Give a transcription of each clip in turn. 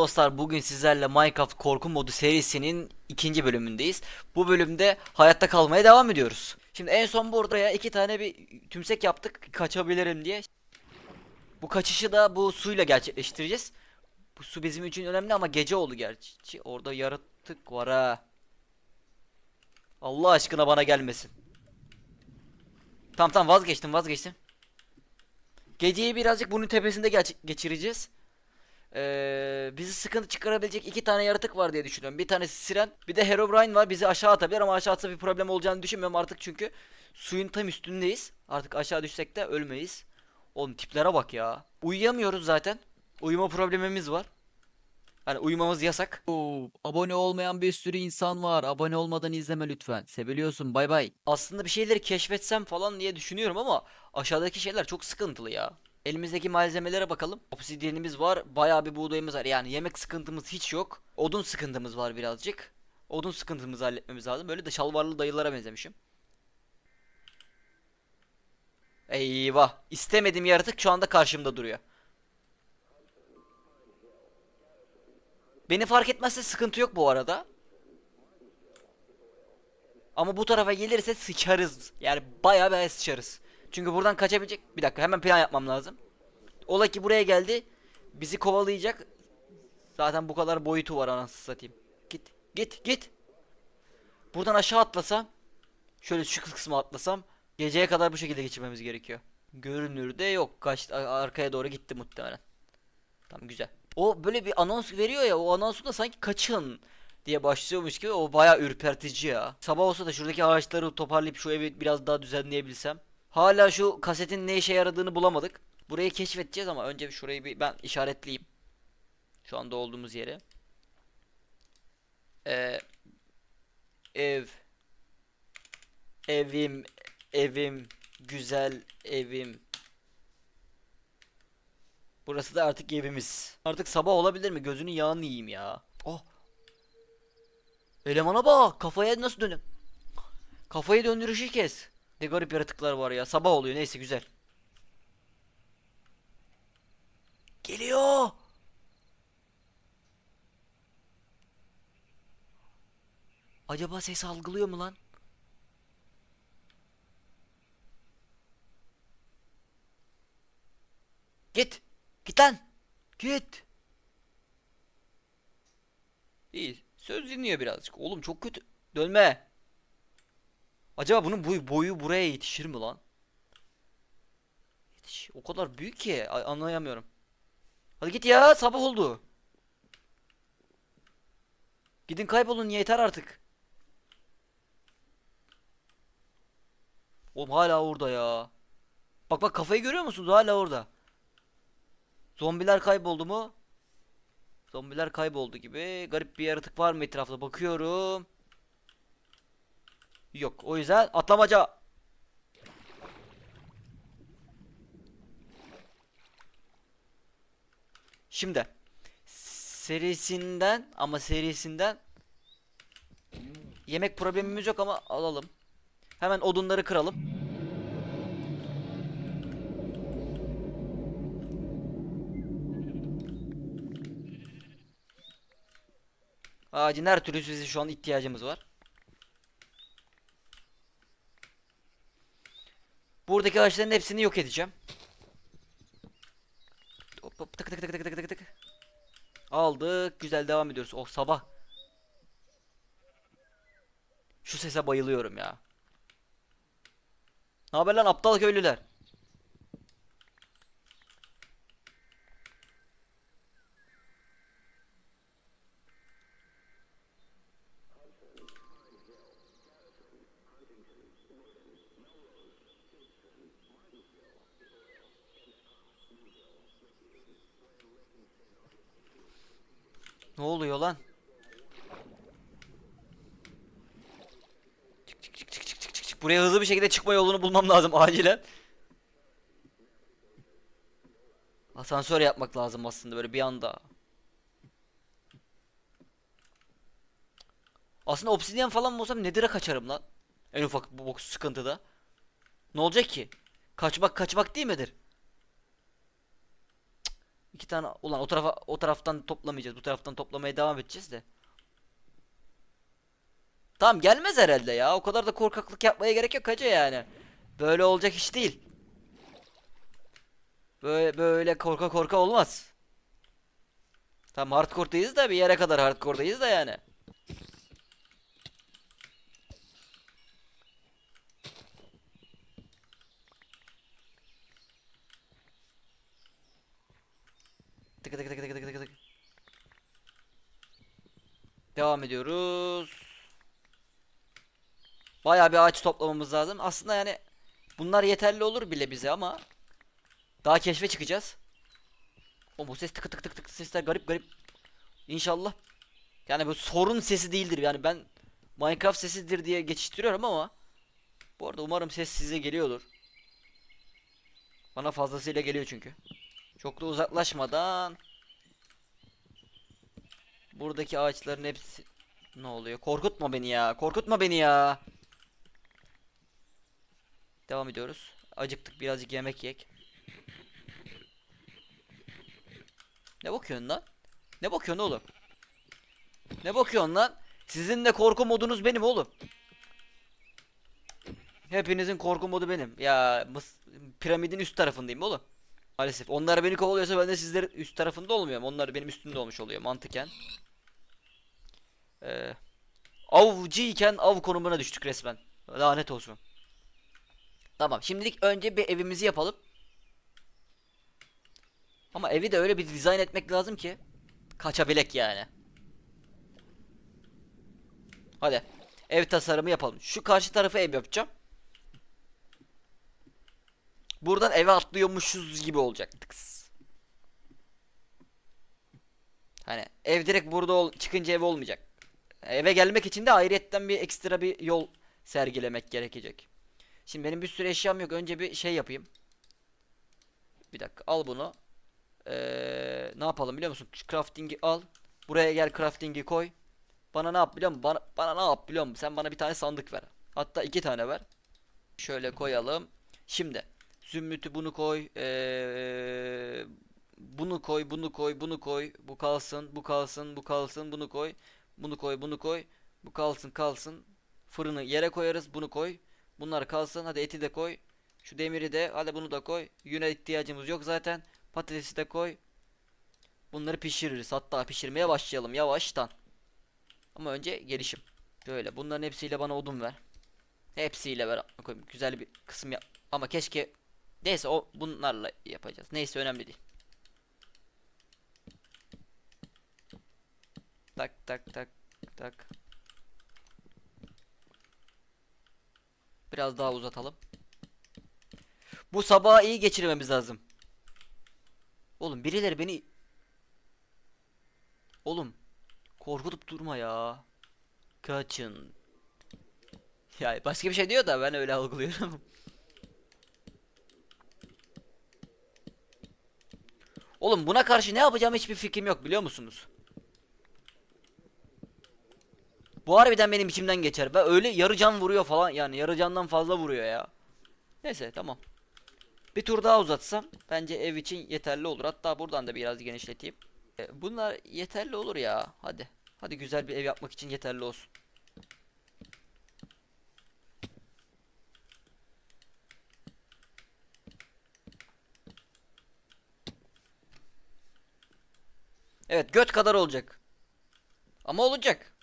dostlar bugün sizlerle Minecraft korku modu serisinin ikinci bölümündeyiz. Bu bölümde hayatta kalmaya devam ediyoruz. Şimdi en son buraya iki tane bir tümsek yaptık kaçabilirim diye. Bu kaçışı da bu suyla gerçekleştireceğiz. Bu su bizim için önemli ama gece oldu gerçi. Orada yaratık var ha. Allah aşkına bana gelmesin. Tamam tamam vazgeçtim vazgeçtim. Geceyi birazcık bunun tepesinde geçireceğiz. Ee, bizi sıkıntı çıkarabilecek iki tane yaratık var diye düşünüyorum. Bir tanesi Siren, bir de Herobrine var. Bizi aşağı atabilir ama aşağı atsa bir problem olacağını düşünmüyorum artık çünkü suyun tam üstündeyiz. Artık aşağı düşsek de ölmeyiz. Oğlum tiplere bak ya. Uyuyamıyoruz zaten. Uyuma problemimiz var. Hani uyumamız yasak. Oo, abone olmayan bir sürü insan var. Abone olmadan izleme lütfen. Seviliyorsun. Bay bay. Aslında bir şeyleri keşfetsem falan diye düşünüyorum ama aşağıdaki şeyler çok sıkıntılı ya. Elimizdeki malzemelere bakalım. Obsidyenimiz var. Bayağı bir buğdayımız var. Yani yemek sıkıntımız hiç yok. Odun sıkıntımız var birazcık. Odun sıkıntımızı halletmemiz lazım. Böyle de şalvarlı dayılara benzemişim. Eyvah. İstemediğim yaratık şu anda karşımda duruyor. Beni fark etmezse sıkıntı yok bu arada. Ama bu tarafa gelirse sıçarız. Yani bayağı bayağı sıçarız. Çünkü buradan kaçabilecek. Bir dakika hemen plan yapmam lazım. Ola ki buraya geldi. Bizi kovalayacak. Zaten bu kadar boyutu var anasını satayım. Git git git. Buradan aşağı atlasam. Şöyle şu kısmı atlasam. Geceye kadar bu şekilde geçirmemiz gerekiyor. Görünürde yok. Kaç arkaya doğru gitti muhtemelen. Tamam güzel. O böyle bir anons veriyor ya o anonsu da sanki kaçın diye başlıyormuş gibi o bayağı ürpertici ya. Sabah olsa da şuradaki ağaçları toparlayıp şu evi biraz daha düzenleyebilsem. Hala şu kasetin ne işe yaradığını bulamadık. Burayı keşfedeceğiz ama önce şurayı bir ben işaretleyeyim. Şu anda olduğumuz yere. Ee, ev. Evim, evim, güzel evim. Burası da artık evimiz. Artık sabah olabilir mi? Gözünün yağını yiyeyim ya. Oh. Elemana bak. Kafaya nasıl dönüyor? Kafayı döndürüşü kes. Ne garip yaratıklar var ya. Sabah oluyor. Neyse güzel. Geliyor. Acaba ses algılıyor mu lan? Git. Git lan. Git. İyi. Söz dinliyor birazcık. Oğlum çok kötü. Dönme. Acaba bunun boyu, boyu buraya yetişir mi lan? Yetiş. O kadar büyük ki Ay, anlayamıyorum. Hadi git ya sabah oldu. Gidin kaybolun yeter artık. Oğlum hala orada ya. Bak bak kafayı görüyor musunuz? Hala orada. Zombiler kayboldu mu? Zombiler kayboldu gibi. Garip bir yaratık var mı etrafta? Bakıyorum. Yok. O yüzden atlamaca. Şimdi serisinden ama serisinden yemek problemimiz yok ama alalım. Hemen odunları kıralım. Ağacın her türlü bize şu an ihtiyacımız var. Buradaki ağaçların hepsini yok edeceğim. Hop hop tık tık tık tık tık tık tık. Aldık. Güzel devam ediyoruz. Oh sabah. Şu sese bayılıyorum ya. Ne haber lan aptal köylüler? Ne oluyor lan? Çık çık çık çık çık çık çık çık. Buraya hızlı bir şekilde çıkma yolunu bulmam lazım acilen. Asansör yapmak lazım aslında böyle bir anda. Aslında obsidyen falan mı olsam Nether'a kaçarım lan. En ufak bu sıkıntıda. Ne olacak ki? Kaçmak kaçmak değil midir? İki tane ulan o tarafa o taraftan toplamayacağız. Bu taraftan toplamaya devam edeceğiz de. Tamam gelmez herhalde ya. O kadar da korkaklık yapmaya gerek yok hacı yani. Böyle olacak iş değil. Böyle böyle korka korka olmaz. Tamam hardcore'dayız da bir yere kadar hardcore'dayız da yani. Tık tık tık tık tık tık. Devam ediyoruz. Bayağı bir ağaç toplamamız lazım. Aslında yani bunlar yeterli olur bile bize ama daha keşfe çıkacağız. O bu ses tık tık tık tık sesler garip garip. İnşallah. Yani bu sorun sesi değildir. Yani ben Minecraft sesidir diye geçiştiriyorum ama bu arada umarım ses size geliyordur. Bana fazlasıyla geliyor çünkü. Çok da uzaklaşmadan buradaki ağaçların hepsi ne oluyor? Korkutma beni ya. Korkutma beni ya. Devam ediyoruz. Acıktık birazcık yemek yek. Ne bakıyorsun lan? Ne bakıyorsun oğlum? Ne bakıyorsun lan? Sizin de korku modunuz benim oğlum. Hepinizin korku modu benim. Ya piramidin üst tarafındayım oğlum. Maalesef. Onlar beni kovalıyorsa ben de sizlerin üst tarafında olmuyorum. Onlar benim üstümde olmuş oluyor mantıken. Ee, avcıyken av konumuna düştük resmen. Lanet olsun. Tamam şimdilik önce bir evimizi yapalım. Ama evi de öyle bir dizayn etmek lazım ki kaçabilek yani. Hadi ev tasarımı yapalım. Şu karşı tarafa ev yapacağım. Buradan eve atlıyormuşuz gibi olacak. Tıks. Hani ev direkt burada ol çıkınca ev olmayacak. Eve gelmek için de ayrıyetten bir ekstra bir yol sergilemek gerekecek. Şimdi benim bir sürü eşyam yok. Önce bir şey yapayım. Bir dakika al bunu. Ee, ne yapalım biliyor musun? Crafting'i al. Buraya gel crafting'i koy. Bana ne yap biliyor musun? Bana, bana ne yap biliyor musun? Sen bana bir tane sandık ver. Hatta iki tane ver. Şöyle koyalım. Şimdi zümrütü bunu koy. Ee, bunu koy, bunu koy, bunu koy. Bu kalsın, bu kalsın, bu kalsın, bunu koy. Bunu koy, bunu koy. Bu kalsın, kalsın. Fırını yere koyarız. Bunu koy. Bunlar kalsın. Hadi eti de koy. Şu demiri de. Hadi bunu da koy. Yüne ihtiyacımız yok zaten. Patatesi de koy. Bunları pişiririz. Hatta pişirmeye başlayalım yavaştan. Ama önce gelişim. Böyle bunların hepsiyle bana odun ver. Hepsiyle ver. Güzel bir kısım yap. Ama keşke neyse o bunlarla yapacağız. Neyse önemli değil. Tak tak tak tak. Biraz daha uzatalım. Bu sabahı iyi geçirmemiz lazım. Oğlum birileri beni Oğlum korkutup durma ya. Kaçın. Ya başka bir şey diyor da ben öyle algılıyorum. Oğlum buna karşı ne yapacağım hiçbir fikrim yok biliyor musunuz? Bu harbiden benim içimden geçer. Ben öyle yarı can vuruyor falan yani yarı candan fazla vuruyor ya. Neyse tamam. Bir tur daha uzatsam bence ev için yeterli olur. Hatta buradan da biraz genişleteyim. E, Bunlar yeterli olur ya. Hadi. Hadi güzel bir ev yapmak için yeterli olsun. Evet göt kadar olacak. Ama olacak.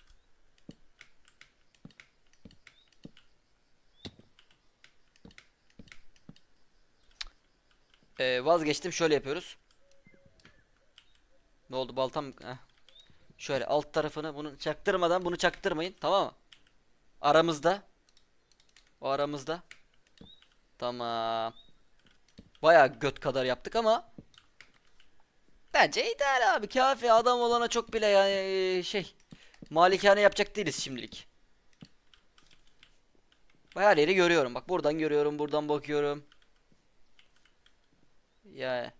Ee, vazgeçtim şöyle yapıyoruz. Ne oldu baltam? Heh. Şöyle alt tarafını bunu çaktırmadan bunu çaktırmayın tamam mı? Aramızda. O aramızda. Tamam. Bayağı göt kadar yaptık ama Bence ideal abi. Kafi adam olana çok bile yani e, şey malikane yapacak değiliz şimdilik. Her yeri görüyorum. Bak buradan görüyorum, buradan bakıyorum. Yani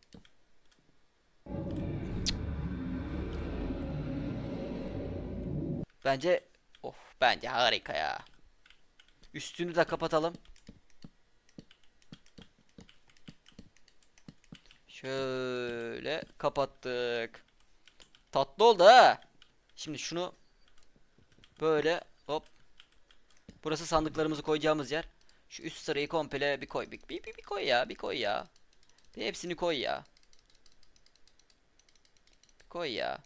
Bence of bence harika ya. Üstünü de kapatalım. Şöyle kapattık. Tatlı oldu ha. Şimdi şunu böyle hop. Burası sandıklarımızı koyacağımız yer. Şu üst sırayı komple bir koy. Bir, bir, bir, bir koy ya. Bir koy ya. Bir hepsini koy ya. Bir koy ya.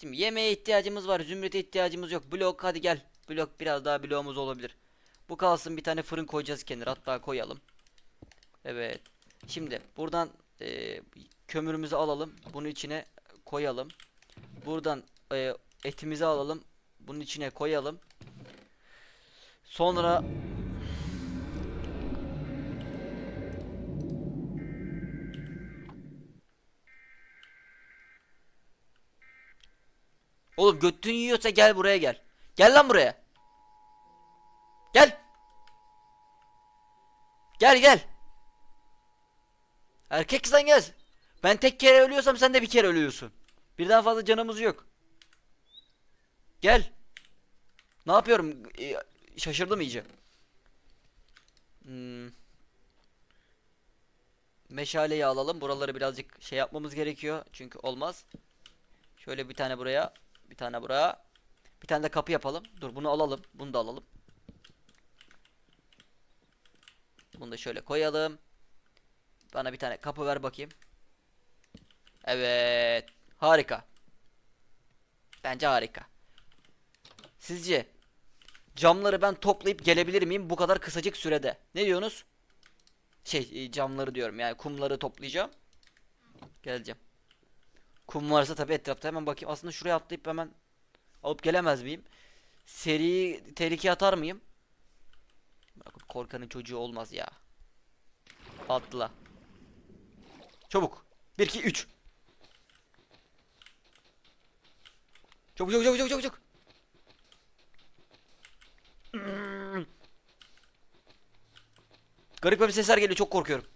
Şimdi yemeğe ihtiyacımız var. Zümrüte ihtiyacımız yok. Blok hadi gel. Blok biraz daha bloğumuz olabilir. Bu kalsın bir tane fırın koyacağız kenara. Hatta koyalım. Evet. Şimdi buradan e, kömürümüzü alalım. Bunun içine koyalım. Buradan e, etimizi alalım. Bunun içine koyalım. Sonra Oğlum götün yiyorsa gel buraya gel. Gel lan buraya. Gel. Gel gel. Erkek sen gel. Ben tek kere ölüyorsam sen de bir kere ölüyorsun. Birden fazla canımız yok. Gel. Ne yapıyorum? Ee, şaşırdım iyice. Hmm. Meşaleyi alalım. Buraları birazcık şey yapmamız gerekiyor. Çünkü olmaz. Şöyle bir tane buraya. Bir tane buraya. Bir tane de kapı yapalım. Dur bunu alalım. Bunu da alalım. Bunu da şöyle koyalım. Bana bir tane kapı ver bakayım. Evet. Harika. Bence harika. Sizce camları ben toplayıp gelebilir miyim bu kadar kısacık sürede? Ne diyorsunuz? Şey e, camları diyorum yani kumları toplayacağım. Geleceğim. Kum varsa tabii etrafta hemen bakayım. Aslında şuraya atlayıp hemen alıp gelemez miyim? Seri tehlikeye atar mıyım? Korkanın çocuğu olmaz ya. Atla. Çabuk. 1 2 3. Çabuk çabuk çabuk çabuk çabuk. Garip garip sesler geliyor çok korkuyorum.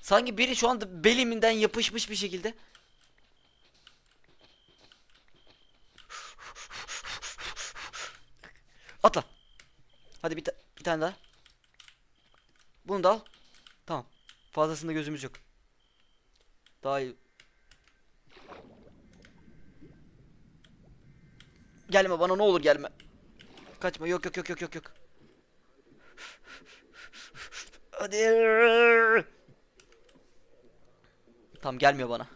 Sanki biri şu anda beliminden yapışmış bir şekilde. Atla. Hadi bir, ta- bir tane daha. Bunu da al. Tamam. Fazlasında gözümüz yok. Daha iyi. Gelme bana ne olur gelme. Kaçma yok yok yok yok yok yok. Hadi. Tam gelmiyor bana.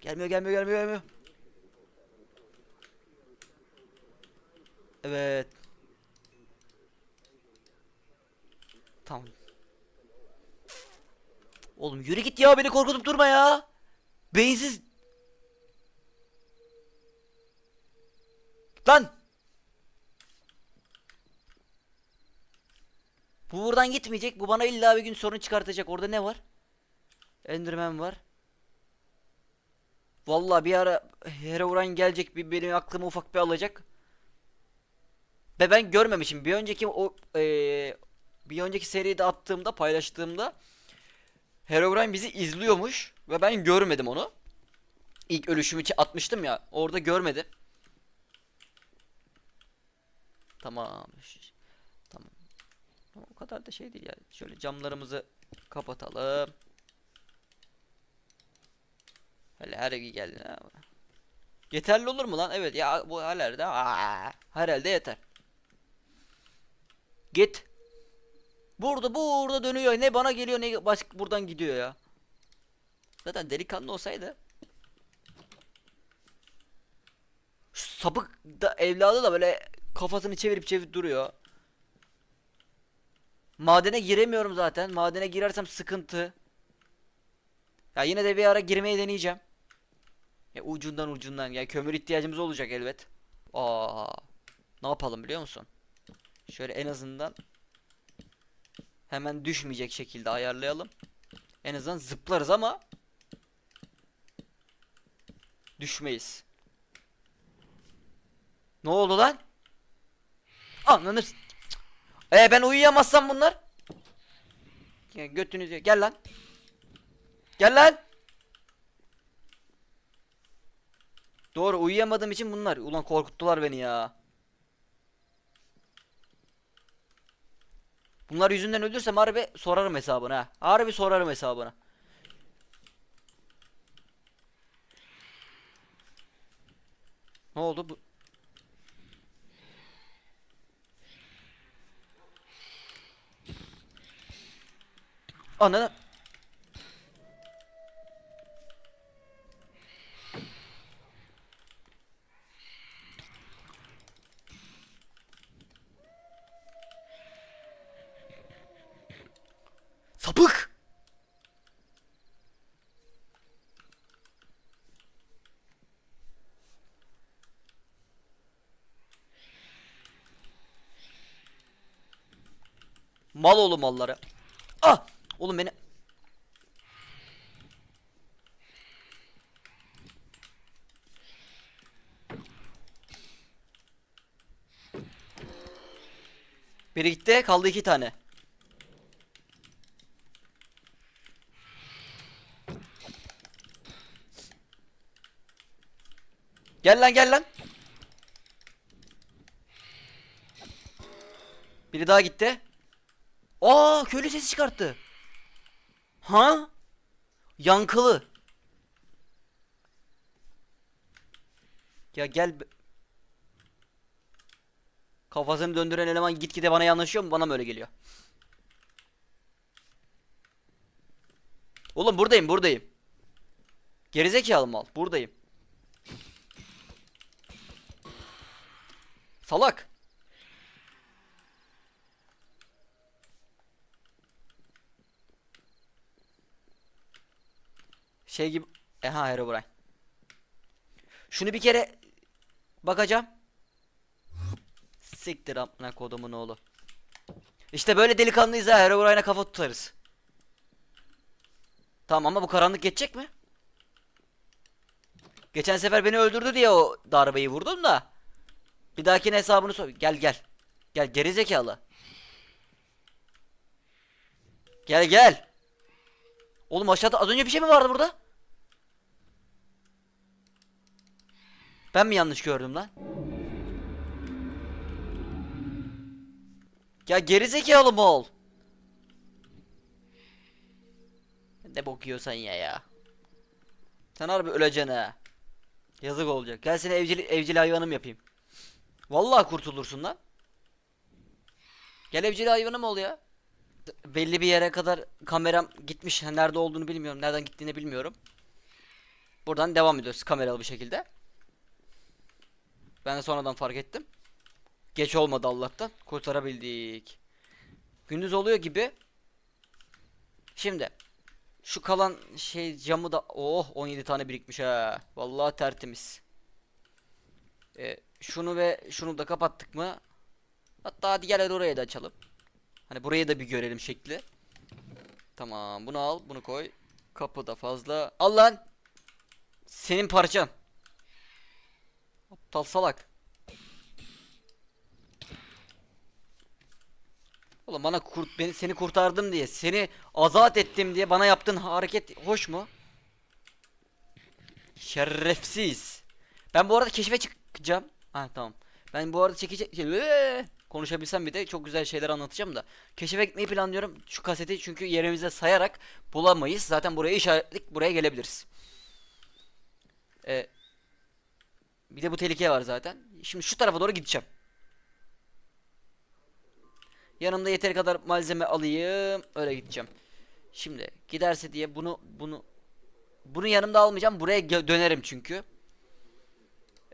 Gelmiyor gelmiyor gelmiyor gelmiyor. Evet. Tamam. Oğlum yürü git ya beni korkutup durma ya. Beyinsiz. Lan. Bu buradan gitmeyecek. Bu bana illa bir gün sorun çıkartacak. Orada ne var? Enderman var. Vallahi bir ara Herobrine gelecek bir benim aklımı ufak bir alacak. Ve ben görmemişim. Bir önceki o eee, bir önceki seride attığımda, paylaştığımda Herobrine bizi izliyormuş ve ben görmedim onu. İlk ölüşümü atmıştım ya. Orada görmedim. Tamam. Tamam. Ama O kadar da şey değil ya. Şöyle camlarımızı kapatalım. Hele her iyi geldin. Yeterli olur mu lan? Evet ya bu herhalde Aa, herhalde yeter. Git. Burada burada dönüyor. Ne bana geliyor ne başka buradan gidiyor ya. Zaten delikanlı olsaydı. Şu sapık da evladı da böyle kafasını çevirip çevirip duruyor. Madene giremiyorum zaten. Madene girersem sıkıntı. Ya yine de bir ara girmeyi deneyeceğim. Ya ucundan ucundan. Ya kömür ihtiyacımız olacak elbet. Aa. Ne yapalım biliyor musun? Şöyle en azından hemen düşmeyecek şekilde ayarlayalım. En azından zıplarız ama düşmeyiz. Ne oldu lan? Anlanır. E ben uyuyamazsam bunlar. Ya gel lan. Gel lan. Doğru uyuyamadığım için bunlar. Ulan korkuttular beni ya. Bunlar yüzünden ölürsem harbi sorarım hesabını ha. Harbi sorarım hesabını. Ne oldu bu? Ananı. Sapık. Mal oğlu malları. Ah! Oğlum beni Biri gitti, kaldı iki tane. Gel lan gel lan. Biri daha gitti. Aa köylü sesi çıkarttı. Ha? Yankılı. Ya gel. Kafasını döndüren eleman gitgide bana yanaşıyor mu? Bana mı öyle geliyor? Oğlum buradayım buradayım. Gerizekalı mal buradayım. Salak. Şey gibi. Eha Herobrine. Şunu bir kere bakacağım. Siktir amına kodumun oğlu. İşte böyle delikanlıyız ha Herobrine'a kafa tutarız. Tamam ama bu karanlık geçecek mi? Geçen sefer beni öldürdü diye o darbeyi vurdum da. Bir dahakine hesabını sor. Gel gel. Gel gerizekalı. Gel gel. Oğlum aşağıda az önce bir şey mi vardı burada? Ben mi yanlış gördüm lan? Ya gerizekalı mı ol? Ne bok ya ya. Sen harbi öleceksin ha. Yazık olacak. Gel seni evcil, evcil hayvanım yapayım. Vallahi kurtulursun lan. Gel evcil hayvanım ol ya. Belli bir yere kadar kameram gitmiş. Nerede olduğunu bilmiyorum. Nereden gittiğini bilmiyorum. Buradan devam ediyoruz kameralı bir şekilde. Ben de sonradan fark ettim. Geç olmadı Allah'tan. Kurtarabildik. Gündüz oluyor gibi. Şimdi şu kalan şey camı da oh 17 tane birikmiş ha. Vallahi tertemiz. Ee, şunu ve şunu da kapattık mı? Hatta hadi oraya da açalım. Hani burayı da bir görelim şekli. Tamam bunu al bunu koy. Kapı da fazla. Al lan. Senin parçan. Aptal salak. Oğlum bana kurt beni seni kurtardım diye, seni azat ettim diye bana yaptığın hareket hoş mu? Şerefsiz. Ben bu arada keşfe çıkacağım. Ha tamam. Ben bu arada çekecek şey, konuşabilsem bir de çok güzel şeyler anlatacağım da. Keşfe gitmeyi planlıyorum. Şu kaseti çünkü yerimize sayarak bulamayız. Zaten buraya işaretlik buraya gelebiliriz. Ee, bir de bu tehlike var zaten. Şimdi şu tarafa doğru gideceğim. Yanımda yeteri kadar malzeme alayım. Öyle gideceğim. Şimdi giderse diye bunu bunu bunu yanımda almayacağım. Buraya dönerim çünkü.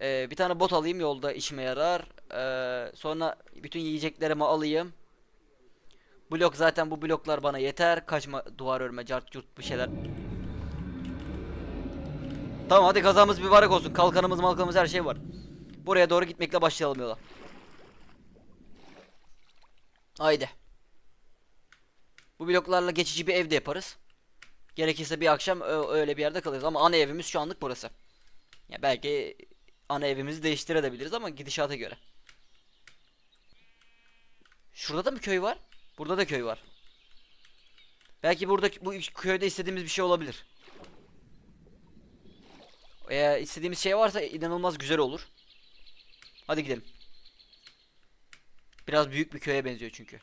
Ee, bir tane bot alayım yolda işime yarar. Ee, sonra bütün yiyeceklerimi alayım. Blok zaten bu bloklar bana yeter. Kaçma duvar örme cart yurt bir şeyler. Tamam hadi kazamız mübarek olsun. Kalkanımız malkanımız her şey var. Buraya doğru gitmekle başlayalım yola. Haydi. Bu bloklarla geçici bir evde yaparız. Gerekirse bir akşam öyle bir yerde kalırız ama ana evimiz şu anlık burası. Ya belki ana evimizi değiştirebiliriz ama gidişata göre. Şurada da mı köy var? Burada da köy var. Belki burada bu köyde istediğimiz bir şey olabilir. Eğer istediğimiz şey varsa inanılmaz güzel olur. Hadi gidelim. Biraz büyük bir köye benziyor çünkü.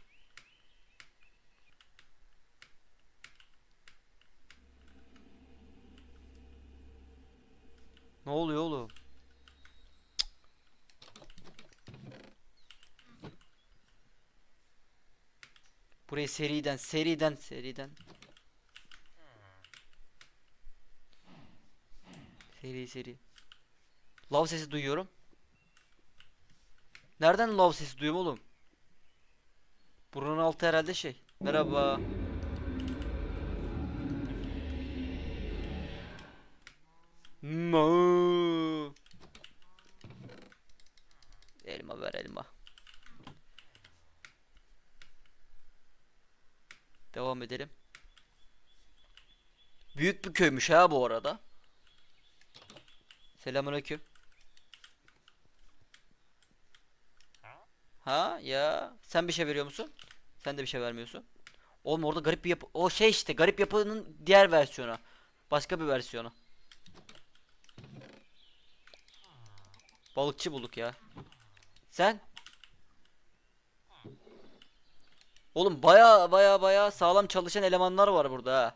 Ne oluyor oğlum? Burayı seriden seriden seriden Seri seri. Lav sesi duyuyorum. Nereden lav sesi duyuyorum oğlum? Buranın altı herhalde şey. Merhaba. No. Elma ver elma. Devam edelim. Büyük bir köymüş ha bu arada. Selamünaleyküm. Ha ya sen bir şey veriyor musun? Sen de bir şey vermiyorsun. Oğlum orada garip bir yapı o şey işte garip yapının diğer versiyonu. Başka bir versiyonu. Balıkçı bulduk ya. Sen? Oğlum baya baya baya sağlam çalışan elemanlar var burada ha.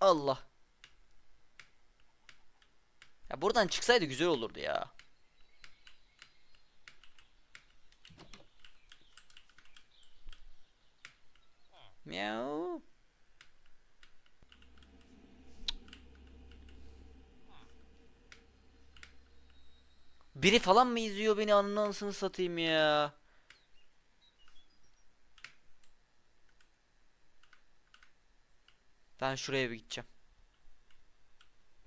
Allah. Ya buradan çıksaydı güzel olurdu ya. Miau. Biri falan mı izliyor beni anlansını satayım ya. Ben şuraya bir gideceğim.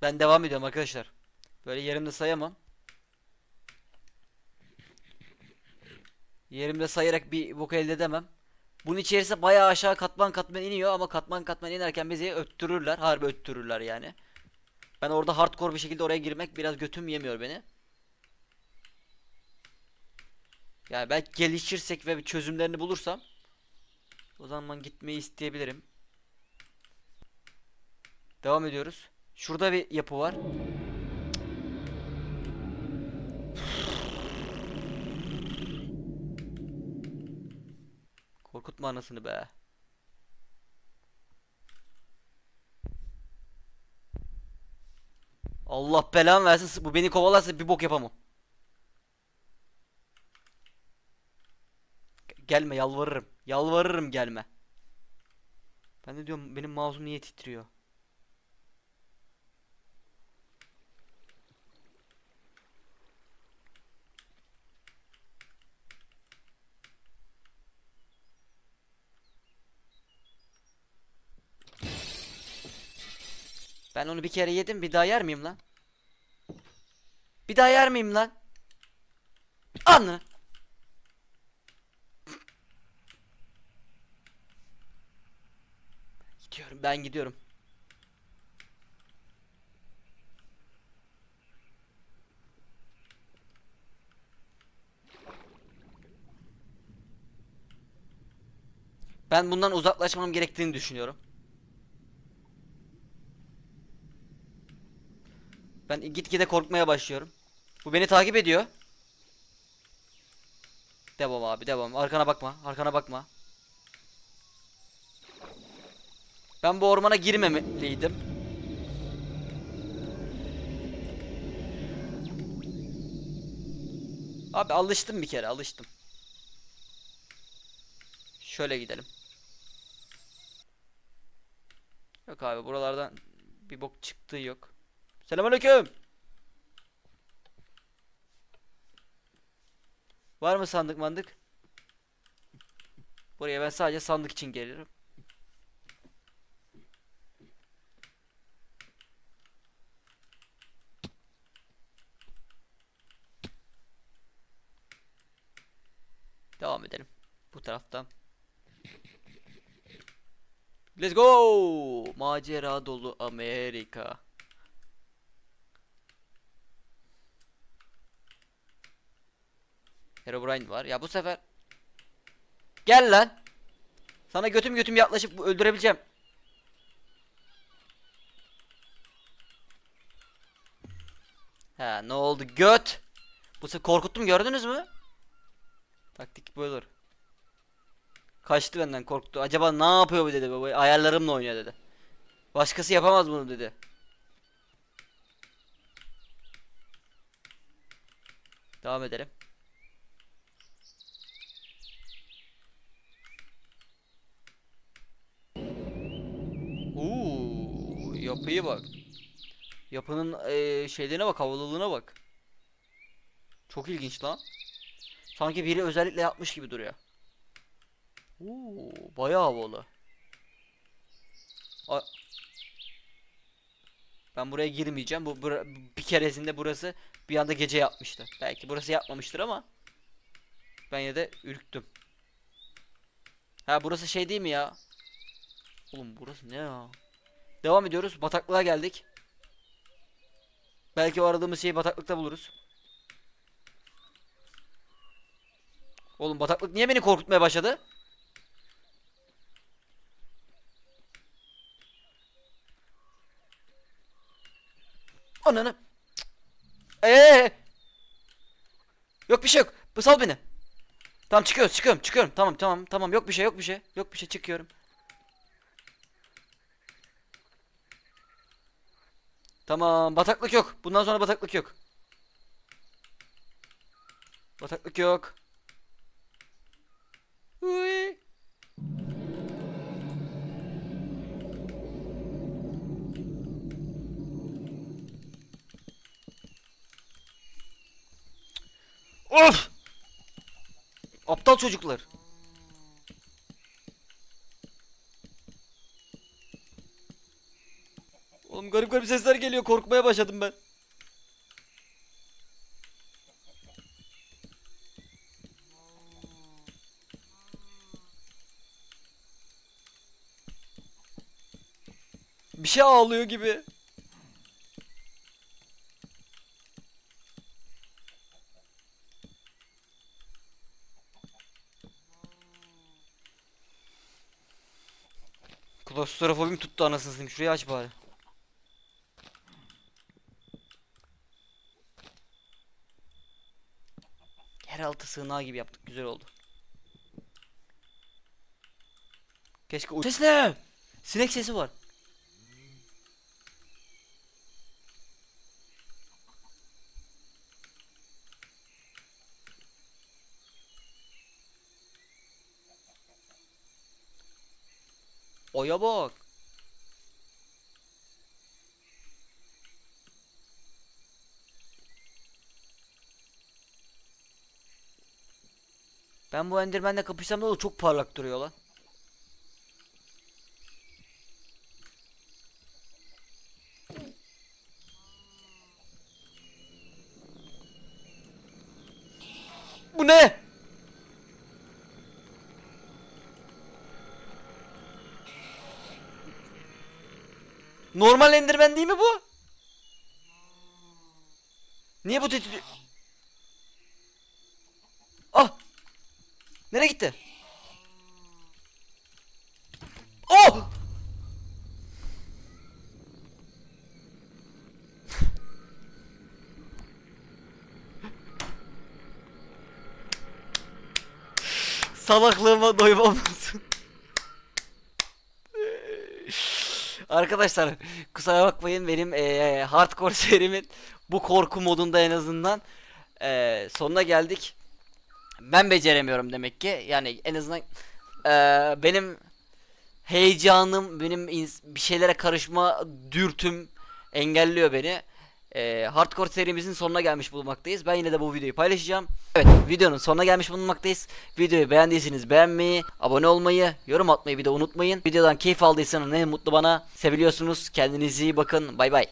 Ben devam ediyorum arkadaşlar. Böyle yerimde sayamam. Yerimde sayarak bir bok elde edemem. Bunun içerisi bayağı aşağı katman katman iniyor ama katman katman inerken bizi öttürürler. Harbi öttürürler yani. Ben orada hardcore bir şekilde oraya girmek biraz götüm yemiyor beni. Yani belki gelişirsek ve çözümlerini bulursam o zaman gitmeyi isteyebilirim. Devam ediyoruz. Şurada bir yapı var. Korkutma anasını be. Allah belamı versin bu beni kovalarsa bir bok yapamam. Gelme yalvarırım. Yalvarırım gelme. Ben de diyorum benim mouse'um niye titriyor? Ben onu bir kere yedim bir daha yer miyim lan? Bir daha yer miyim lan? Anı. Gidiyorum ben gidiyorum. Ben bundan uzaklaşmam gerektiğini düşünüyorum. Ben gitgide korkmaya başlıyorum. Bu beni takip ediyor. Devam abi devam. Arkana bakma. Arkana bakma. Ben bu ormana girmemeliydim. Abi alıştım bir kere alıştım. Şöyle gidelim. Yok abi buralardan bir bok çıktığı yok. Selamünaleyküm. Var mı sandık mandık? Buraya ben sadece sandık için gelirim. Devam edelim. Bu taraftan. Let's go! Macera dolu Amerika. Herobrine var. Ya bu sefer. Gel lan. Sana götüm götüm yaklaşıp öldürebileceğim. Ha ne oldu göt? Bu sefer korkuttum gördünüz mü? Taktik böyle olur. Kaçtı benden korktu. Acaba ne yapıyor bu dedi baba. Ayarlarımla oynuyor dedi. Başkası yapamaz bunu dedi. Devam edelim. Oo, yapıyı bak. Yapının eee, şeylerine bak, havalılığına bak. Çok ilginç lan. Sanki biri özellikle yapmış gibi duruyor. Oo, bayağı havalı. A- ben buraya girmeyeceğim. Bu bura- bir keresinde burası bir anda gece yapmıştı. Belki burası yapmamıştır ama ben yine de ürktüm. Ha burası şey değil mi ya? Oğlum burası ne ya? Devam ediyoruz. Bataklığa geldik. Belki aradığımız şeyi bataklıkta buluruz. Oğlum bataklık niye beni korkutmaya başladı? Ananı. Cık. Ee. Yok bir şey yok. Sal beni. Tamam çıkıyoruz, çıkıyorum, çıkıyorum. Tamam, tamam, tamam. Yok bir şey, yok bir şey. Yok bir şey, çıkıyorum. Tamam, bataklık yok. Bundan sonra bataklık yok. Bataklık yok. Uy. Of! Aptal çocuklar. Oğlum garip garip sesler geliyor. Korkmaya başladım ben. Bir şey ağlıyor gibi. Klostrofobim tuttu anasını satayım. Şurayı aç bari. Yeraltı sığınağı gibi yaptık. Güzel oldu. Keşke uy- Ses ne? Sinek sesi var. Oya bak. Ben bu Enderman'le kapışsam da o çok parlak duruyor lan. Bu ne? Normal Enderman değil mi bu? Niye bu tehdit... Ah! Nereye gitti? Oh! Salaklığıma doymamazsın. Arkadaşlar kusura bakmayın benim eee, hardcore serimin bu korku modunda en azından eee, sonuna geldik. Ben beceremiyorum demek ki. Yani en azından eee, benim heyecanım, benim bir şeylere karışma dürtüm engelliyor beni. Eee, hardcore serimizin sonuna gelmiş bulunmaktayız. Ben yine de bu videoyu paylaşacağım. Evet videonun sonuna gelmiş bulunmaktayız. Videoyu beğendiyseniz beğenmeyi, abone olmayı, yorum atmayı bir de unutmayın. Videodan keyif aldıysanız ne mutlu bana. Seviliyorsunuz. Kendinize iyi bakın. Bay bay.